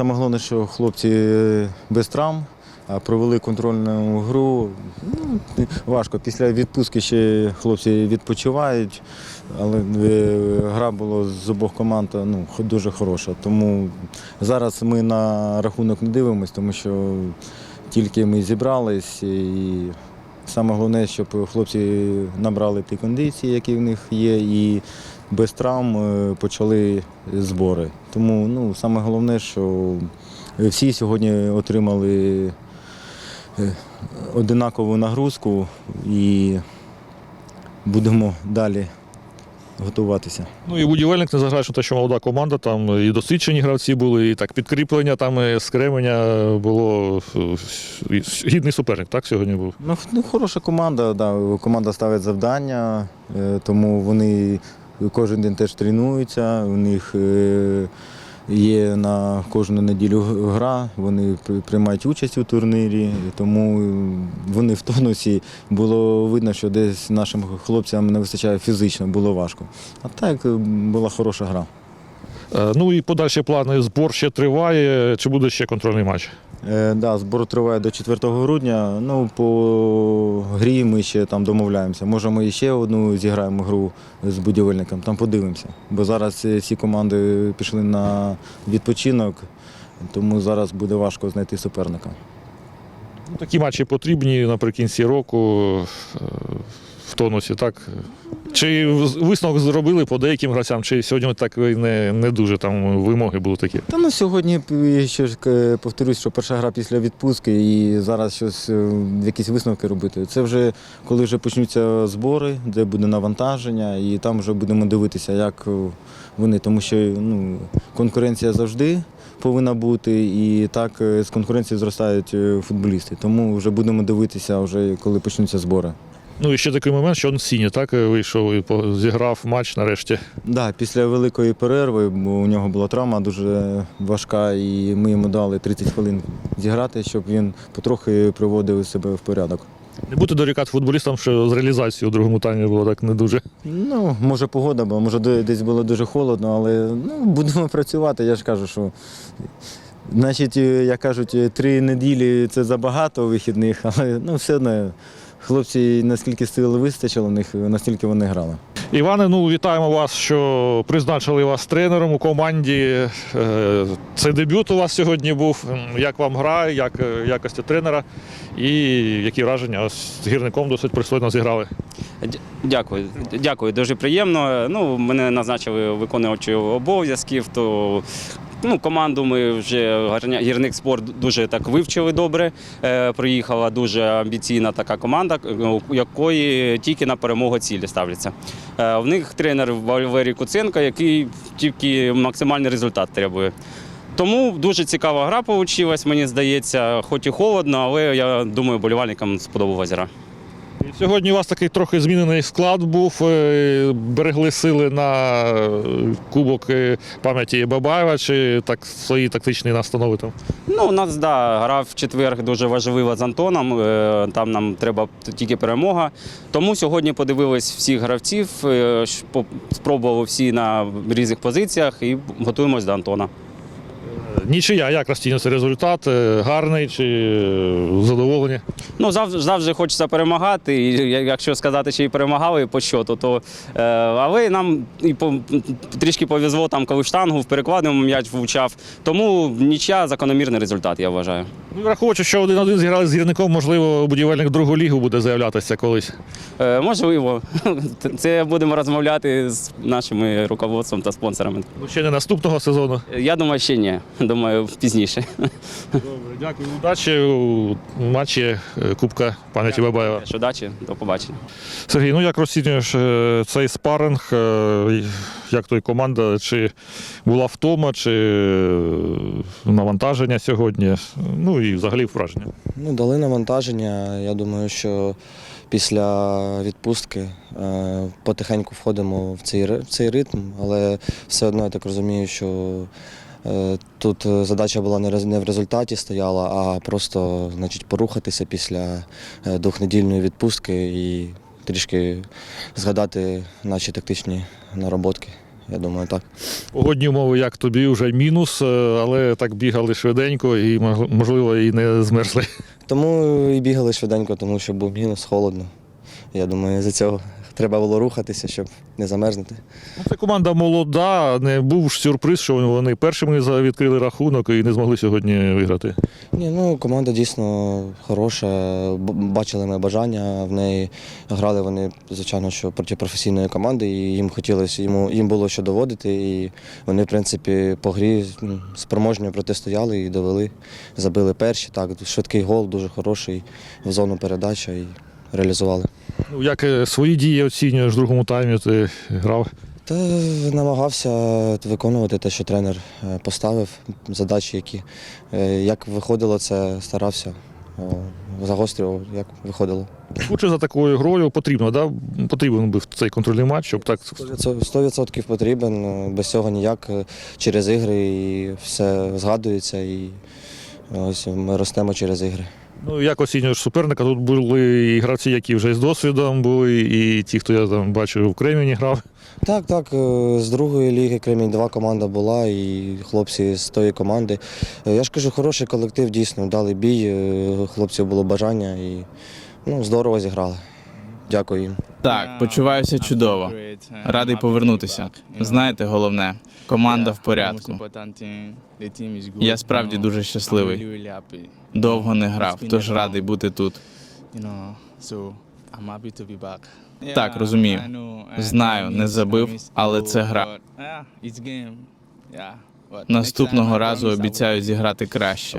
Саме головне, що хлопці без травм, провели контрольну гру. Ну, важко. Після відпустки ще хлопці відпочивають, але е, гра була з обох команд ну, дуже хороша. Тому зараз ми на рахунок не дивимося, тому що тільки ми зібрались і саме головне, щоб хлопці набрали ті кондиції, які в них є, і без травм е, почали збори. Тому ну, саме головне, що всі сьогодні отримали е, одинакову нагрузку і будемо далі готуватися. Ну і будівельник не заграє, що те, що молода команда, там і досвідчені гравці були, і так підкріплення там і з було е, гідний суперник, так сьогодні був. Ну, ну, хороша команда, да. команда ставить завдання, е, тому вони кожен день теж тренуються. У них е, є на кожну неділю гра, вони приймають участь у турнірі, тому е, вони в тонусі. Було видно, що десь нашим хлопцям не вистачає фізично, було важко. А так е, була хороша гра. Е, Ну і подальші плани. Збор ще триває. Чи буде ще контрольний матч? Е, да, збор триває до 4 грудня. Ну, по грі ми ще там домовляємося. Може, ми ще одну зіграємо гру з будівельником, там подивимося. Бо зараз всі команди пішли на відпочинок, тому зараз буде важко знайти суперника. Ну, Такі матчі потрібні наприкінці року е, в тонусі, так? Чи висновок зробили по деяким гравцям, чи сьогодні так не, не дуже там вимоги були такі? Та ну сьогодні е, ще ж е, повторюсь, що перша гра після відпустки і зараз щось е, якісь висновки робити. Це вже коли вже почнуться збори, де буде навантаження, і там вже будемо дивитися, як е, вони, тому що ну, конкуренція завжди повинна бути, і так з конкуренції зростають футболісти. Тому вже будемо дивитися, вже коли почнуться збори. Ну і ще такий момент, що Сіні так вийшов і зіграв матч нарешті. Да, після великої перерви, бо у нього була травма дуже важка, і ми йому дали 30 хвилин зіграти, щоб він потрохи приводив себе в порядок. Не бути дорікати футболістам, що з реалізацією у другому таймі було так не дуже. Ну, може, погода, бо може десь було дуже холодно, але ну, будемо працювати. Я ж кажу, що значить, е, як кажуть, е, три неділі це забагато вихідних, але ну, все одно хлопці, наскільки сил вистачило, в них настільки вони грали. Іване, ну вітаємо вас, що призначили вас тренером у команді. Е, Це дебют у вас сьогодні був. Як вам гра, як е, якості тренера, і які враження з гірником досить пристойно зіграли. Дякую, дякую, дуже приємно. Ну, мене назначили виконувачем обов'язків, то ну, команду ми вже «Гарня- гірник спорт дуже так вивчили добре. Е, приїхала дуже амбіційна така команда, у якої тільки на перемогу цілі ставляться. Е, в них тренер Валерій Куценко, який тільки максимальний результат требує. Тому дуже цікава гра вийшла, мені здається, хоч і холодно, але я думаю, болівальникам сподобалася гра. Сьогодні у вас такий трохи змінений склад був. е, Берегли сили на е, кубок е, пам'яті Бабаєва, чи так свої тактичні настанови там. Ну, у нас да, гра в четвер дуже важлива з Антоном. Там нам треба тільки перемога. Тому сьогодні подивились всіх гравців, спробували всі на різних позиціях і готуємось до Антона. Нічия, як розцінюється результат? Е, Гарний чи е, задоволені? Ну, завжди, завжди хочеться перемагати. І якщо сказати, що і перемагали по щоту, то е, але нам і по, трішки повезло там, коли штангу в перекладному м'яч влучав. Тому нічия закономірний результат, я вважаю. Ну, Враховуючи, що один-один зіграли з гірником, можливо, будівельник другу лігу буде заявлятися колись. Е, можливо, це будемо розмовляти з нашими руководством та спонсорами. Ну, ще не наступного сезону. Я думаю, ще ні. Думаю, пізніше. Добре, дякую. Удачі у матчі е, Кубка пам'яті Бабаєва. Що удачі, до побачення. Сергій, ну як розцінюєш е, цей спаринг? е, Як той команда? Чи була втома, чи навантаження сьогодні? Ну і взагалі враження. Ну, дали навантаження. Я думаю, що після відпустки потихеньку входимо в цей, в цей ритм, але все одно я так розумію, що тут задача була не в результаті стояла, а просто значить, порухатися після е, двохнедільної відпустки і трішки згадати наші тактичні нароботки Я думаю, так. Погодні умови, як тобі, вже мінус, е, але так бігали швиденько і можливо і не змерзли. Тому і бігали швиденько, тому що був мінус холодно. Я думаю, за цього треба було рухатися, щоб не замерзнути. Ну, Це команда молода, не був ж сюрприз, що вони першими відкрили рахунок і не змогли сьогодні виграти. Ні, ну команда дійсно хороша. Бачили ми бажання в неї. Грали вони, звичайно, що проти професійної команди, і їм хотілося, йому їм було що доводити. І вони, в принципі, по грі ну, спроможньо протистояли і довели. Забили перші. Так, швидкий гол, дуже хороший в зону передача і реалізували. Ну, як е, свої дії оцінюєш в другому таймі, ти грав? Та намагався виконувати те, що тренер е, поставив, задачі, які е, як виходило, це старався. Загострював, як виходило. Лучше за такою грою потрібно, да? потрібен був цей контрольний матч, щоб так 100% потрібен, без цього ніяк через ігри і все згадується, і ось ми ростемо через ігри. Ну, як оцінюєш суперника? Тут були і гравці, які вже з досвідом були, і ті, хто я там бачив, в Кремені грав. Так, так, е, з другої ліги Кремінь 2 команда була, і хлопці з тої команди. Е, Я ж кажу, хороший колектив, дійсно, дали бій, е, хлопців було бажання і ну, здорово зіграли. Дякую. Так, почуваюся чудово. Радий повернутися. Знаєте, головне, команда в порядку. Я справді дуже щасливий. Довго не грав, тож радий бути тут. Так, розумію. Знаю, не забив, але це гра. Наступного разу обіцяю зіграти краще. Ще.